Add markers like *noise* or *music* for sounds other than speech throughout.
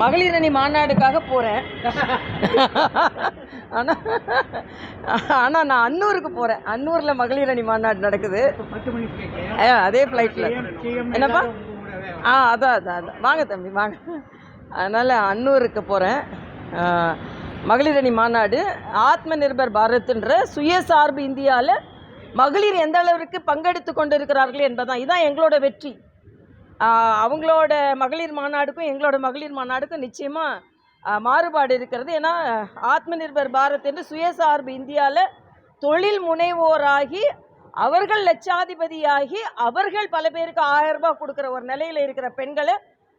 மகளிர் அணி மாநாடுக்காக போகிறேன் ஆனால் *laughs* ஆனால் நான் அன்னூருக்கு போகிறேன் அன்னூரில் மகளிர் அணி மாநாடு நடக்குது. ஆ, அதே ஃப்ளைட்டில் என்னப்பா? ஆ அதான் அதான் அதான் வாங்க தம்பி வாங்க. அதனால் அன்னூருக்கு போகிறேன் மகளிர் அணி மாநாடு ஆத்ம நிர்பர் பாரத்ன்ற சுயசார்பு இந்தியாவில் மகளிர் எந்த அளவிற்கு பங்கெடுத்து கொண்டு இருக்கிறார்கள் என்பதுதான். இதுதான் எங்களோட வெற்றி. அவங்களோட மகளிர் மாநாடுக்கும் எங்களோட மகளிர் மாநாடுக்கும் நிச்சயமாக மாறுபாடு இருக்கிறது. ஏன்னா ஆத்ம நிர்பர் பாரத் என்று சுயசார்பு இந்தியாவில் தொழில் முனைவோராகி அவர்கள் லட்சாதிபதியாகி அவர்கள் பல பேருக்கு ஆயிரம் ரூபாய் கொடுக்குற ஒரு நிலையில் இருக்கிற பெண்களை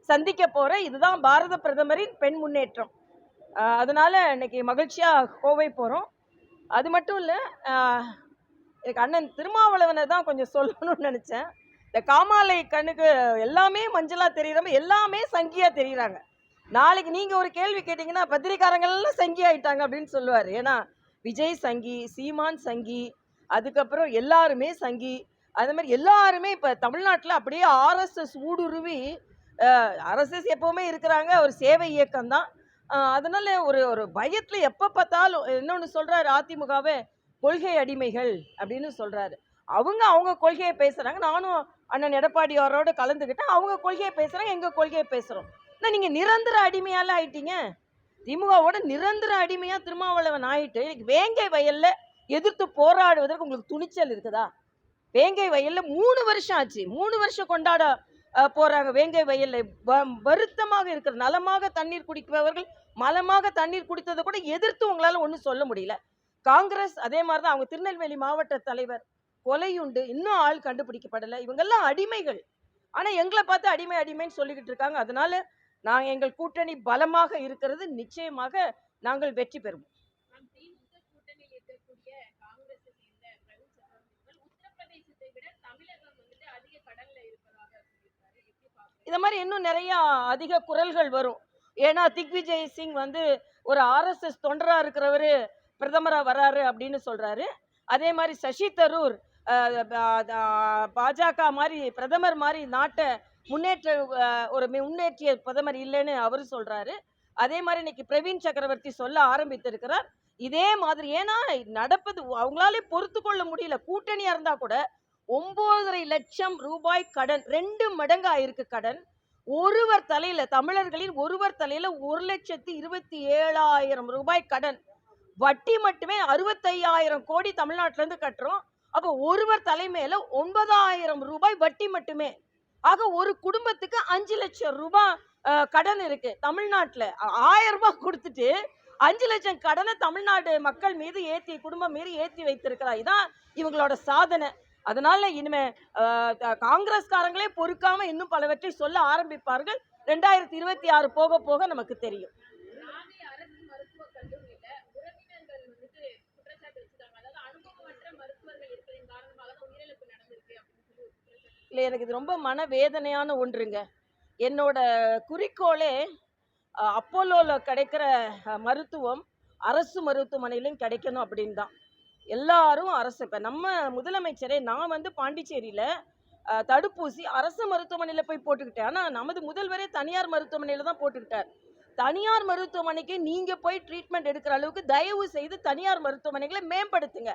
சந்திக்க போகிற இதுதான் பாரத பிரதமரின் பெண் முன்னேற்றம். அதனால் இன்னைக்கு மகிழ்ச்சியாக கோவை போகிறோம் அது மட்டும் இல்லை எனக்கு அண்ணன் திருமாவளவனை தான் கொஞ்சம் சொல்லணும்னு நினச்சேன். இந்த காமாலை கண்ணுக்கு எல்லாமே மஞ்சளாக தெரிகிறவங்க எல்லாமே சங்கியாக தெரியுறாங்க. நாளைக்கு நீங்கள் ஒரு கேள்வி கேட்டிங்கன்னா பத்திரிக்காரங்கள்லாம் சங்கி ஆயிட்டாங்க அப்படின்னு சொல்லுவார். ஏன்னா விஜய் சங்கி சீமான் சங்கி அதுக்கப்புறம் எல்லாருமே சங்கி அது மாதிரி எல்லாருமே இப்போ தமிழ்நாட்டில் அப்படியே ஆர்எஸ்எஸ் ஊடுருவி ஆர்எஸ்எஸ் எப்போவுமே இருக்கிறாங்க. ஒரு சேவை இயக்கம் தான். அதனால் ஒரு ஒரு பயத்தில் எப்போ பார்த்தாலும் இன்னொன்று சொல்கிறாரு அதிமுகவே கொள்கை அடிமைகள் அப்படின்னு சொல்கிறாரு அவங்க அவங்க கொள்கையை பேசுகிறாங்க நானும் அண்ணன் எடப்பாடியாரோட கலந்துக்கிட்டு அவங்க கொள்கையை பேசுகிறாங்க எங்கள் கொள்கையை பேசுகிறோம் ஆனால் நீங்கள் நிரந்தர அடிமையால் ஆயிட்டீங்க. திமுகவோட நிரந்தர அடிமையாக திருமாவளவன் ஆயிட்டு வேங்கை வயலில் எதிர்த்து போராடுவதற்கு உங்களுக்கு துணிச்சல் இருக்குதா? வேங்கை வயலில் மூணு வருஷம் ஆச்சு. மூணு வருஷம் கொண்டாட போகிறாங்க வேங்கை வயலில் வ- வருத்தமாக இருக்கிற நலமாக தண்ணீர் குடிப்பவர்கள் மலமாக தண்ணீர் குடித்ததை கூட எதிர்த்து உங்களால் ஒன்றும் சொல்ல முடியல. காங்கிரஸ் அதே மாதிரி தான் அவங்க திருநெல்வேலி மாவட்ட தலைவர் கொலையுண்டு இன்னும் ஆள் கண்டுபிடிக்கப்படலை. இவங்கெல்லாம் அடிமைகள். ஆனால் எங்களை பார்த்து அடிமை அடிமைன்னு சொல்லிக்கிட்டு இருக்காங்க. அதனால நாங்கள் எங்கள் கூட்டணி பலமாக இருக்கிறது நிச்சயமாக நாங்கள் வெற்றி பெறுவோம். இந்த மாதிரி இன்னும் நிறைய அதிக குரல்கள் வரும். ஏன்னா திக்விஜய் சிங் வந்து ஒரு ஆர்எஸ்எஸ் தொண்டராக இருக்கிறவர் பிரதமராக வராரு அப்படின்னு சொல்கிறாரு அதே மாதிரி சசி தரூர் பாஜக மாதிரி பிரதமர் மாதிரி நாட்டை முன்னேற்ற ஒரு முன்னேற்றிய பிரதமர் இல்லைன்னு அவரு சொல்கிறாரு அதே மாதிரி இன்னைக்கு பிரவீன் சக்கரவர்த்தி சொல்ல ஆரம்பித்திருக்கிறார். இதே மாதிரி ஏன்னா நடப்பது அவங்களாலே பொறுத்து கொள்ள முடியல. கூட்டணியாக இருந்தால் கூட ஒன்பதரை லட்சம் ரூபாய் கடன் ரெண்டு மடங்கு ஆயிருக்கு கடன். ஒருவர் தலையில தமிழர்களின் ஒருவர் தலையில ஒரு லட்சத்தி இருபத்தி ஏழாயிரம் ரூபாய் கடன். வட்டி மட்டுமே அறுபத்தையாயிரம் கோடி தமிழ்நாட்டிலேருந்து கட்டுறோம். அப்போ ஒருவர் தலைமையில ஒன்பதாயிரம் ரூபாய் வட்டி மட்டுமே. ஆக ஒரு குடும்பத்துக்கு அஞ்சு லட்சம் ரூபாய் கடன் இருக்கு. தமிழ்நாட்டுல ஆயிரம் ரூபாய் கொடுத்துட்டு அஞ்சு லட்சம் கடனை தமிழ்நாடு மக்கள் மீது ஏத்தி குடும்பம் மீது ஏத்தி வைத்திருக்கிறார் இதான் இவங்களோட சாதனை. அதனால இனிமே காங்கிரஸ்காரங்களே பொறுக்காம இன்னும் பலவற்றை சொல்ல ஆரம்பிப்பார்கள். ரெண்டாயிரத்தி இருபத்தி ஆறு போக போக நமக்கு தெரியும். இல்லை எனக்கு இது ரொம்ப மனவேதனையான ஒன்றுங்க. என்னோட குறிக்கோளே அப்போலோவில் கிடைக்கிற மருத்துவம் அரசு மருத்துவமனையிலும் கிடைக்கணும் அப்படின்னு தான் எல்லாரும் அரசு இப்போ நம்ம முதலமைச்சரே நான் வந்து பாண்டிச்சேரியில் தடுப்பூசி அரசு மருத்துவமனையில் போய் போட்டுக்கிட்டேன். ஆனால் நமது முதல்வரே தனியார் மருத்துவமனையில் தான் போட்டுக்கிட்டார். தனியார் மருத்துவமனைக்கு நீங்கள் போய் ட்ரீட்மெண்ட் எடுக்கிற அளவுக்கு தயவு செய்து தனியார் மருத்துவமனைகளை மேம்படுத்துங்க.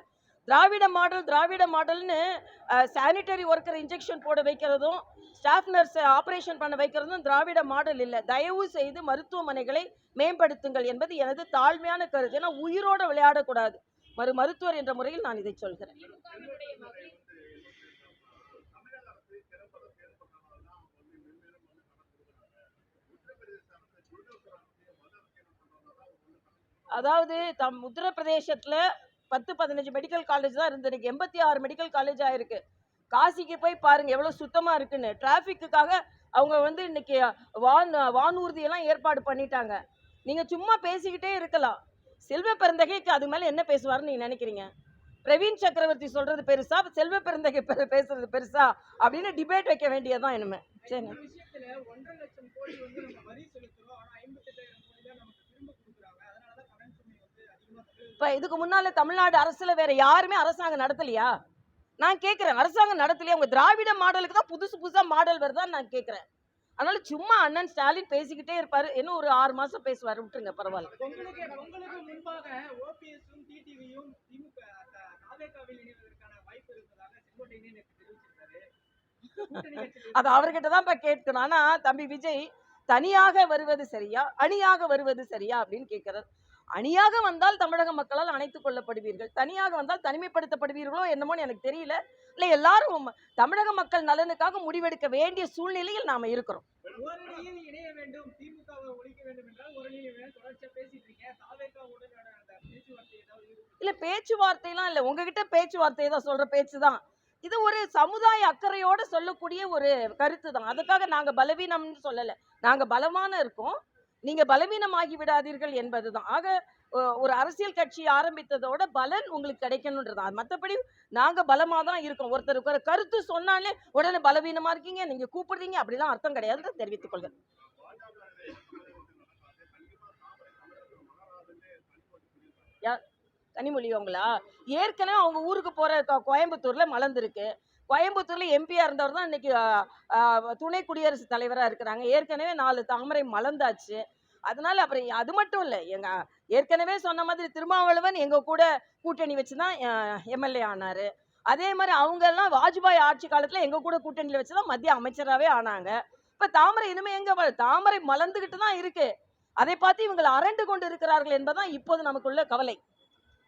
திராவிட மாடல் திராவிட மாடல்னு சானிட்டரி ஒர்க்கர் இன்ஜெக்ஷன் போட வைக்கிறதும் ஸ்டாஃப் நர்ஸ் ஆப்ரேஷன் பண்ண வைக்கிறதும் திராவிட மாடல் இல்லை. தயவு செய்து மருத்துவமனைகளை மேம்படுத்துங்கள் என்பது எனது தாழ்மையான கருத்து. ஏன்னா உயிரோடு விளையாடக்கூடாது. மறு மருத்துவர் என்ற முறையில் நான் இதை சொல்கிறேன். அதாவது தம் உத்தரப்பிரதேசத்தில் பத்து பதினஞ்சு மெடிக்கல் காலேஜ் தான் இருந்து இன்னைக்கு எண்பத்தி ஆறு மெடிக்கல் காலேஜ் ஆயிருக்கு. காசிக்கு போய் பாருங்க எவ்வளோ சுத்தமாக இருக்குன்னு. டிராஃபிக்குக்காக அவங்க வந்து இன்னைக்கு வான் வானூர்தியெல்லாம் ஏற்பாடு பண்ணிட்டாங்க. நீங்கள் சும்மா பேசிக்கிட்டே இருக்கலாம். செல்வ பெருந்தகைக்கு அது மேலே என்ன பேசுவாருன்னு நீங்கள் நினைக்கிறீங்க? பிரவீன் சக்கரவர்த்தி சொல்றது பெருசா? செல்வ பெருந்தகை பெரு- பேசுறது பெருசா? அப்படின்னு டிபேட் வைக்க வேண்டியதுதான் இனிமே. சரி இப்போ இதுக்கு முன்னால தமிழ்நாடு அரசுல வேற யாருமே அரசாங்கம் நடத்தலையா? நான் கேட்குறேன் அரசாங்கம் நடத்தலையா? உங்க திராவிட மாடலுக்கு தான் புதுசு புதுசா மாடல் வருதான்னு நான் கேட்குறேன் அதனால சும்மா அண்ணன் ஸ்டாலின் பேசிக்கிட்டே இருப்பாரு. இன்னும் ஒரு ஆறு மாசம் பேசுவாரு. விட்டுருங்க பரவாயில்ல. *laughs* அது அவர்கிட்ட தான் இப்ப கேட்கணும். ஆனா தம்பி விஜய் தனியாக வருவது சரியா? அணியாக வருவது சரியா? அப்படின்னு கேட்கிறார் அணியாக வந்தால் தமிழக மக்களால் அணைத்துக் கொள்ளப்படுவீர்கள். தனியாக வந்தால் தனிமைப்படுத்தப்படுவீர்களோ என்னமோன்னு எனக்கு தெரியல. இல்ல எல்லாரும் தமிழக மக்கள் நலனுக்காக முடிவெடுக்க வேண்டிய சூழ்நிலையில் நாம இருக்கிறோம். இல்ல பேச்சுவார்த்தைலாம் இல்ல. உங்ககிட்ட பேச்சுவார்த்தை தான் சொல்ற பேச்சு தான். இது ஒரு சமுதாய அக்கறையோட சொல்லக்கூடிய ஒரு கருத்து தான். அதுக்காக நாங்க பலவீனம்னு சொல்லல. நாங்க பலமான இருக்கோம். நீங்க பலவீனமாகி விடாதீர்கள் என்பதுதான். ஆக ஒரு அரசியல் கட்சி ஆரம்பித்ததோட பலன் உங்களுக்கு கிடைக்கணுன்றது அது மற்றபடி நாங்க பலமா தான் இருக்கோம். ஒருத்தருக்கு ஒரு கருத்து சொன்னாலே உடனே பலவீனமா இருக்கீங்க நீங்க கூப்பிடுறீங்க அப்படிலாம் அர்த்தம் கிடையாதுன்னு தெரிவித்துக் கொள்கிறேன் கனிமொழி அவங்களா ஏற்கனவே அவங்க ஊருக்கு போற கோயம்புத்தூர்ல மலர்ந்துருக்கு. கோயம்புத்தூரில் எம்பியாக இருந்தவர் தான் இன்னைக்கு துணை குடியரசுத் தலைவராக இருக்கிறாங்க. ஏற்கனவே நாலு தாமரை மலர்ந்தாச்சு. அதனால அப்புறம் அது மட்டும் இல்லை எங்க ஏற்கனவே சொன்ன மாதிரி திருமாவளவன் எங்க கூட கூட்டணி வச்சு தான் எம்எல்ஏ ஆனாரு. அதே மாதிரி அவங்க எல்லாம் வாஜ்பாய் ஆட்சி காலத்துல எங்க கூட கூட்டணியில வச்சு தான் மத்திய அமைச்சராகவே ஆனாங்க. இப்ப தாமரை இனிமே எங்க தாமரை மலர்ந்துகிட்டு தான் இருக்கு. அதை பார்த்து இவங்களை அரண்டு கொண்டு இருக்கிறார்கள் என்பதுதான் இப்போது நமக்குள்ள கவலை.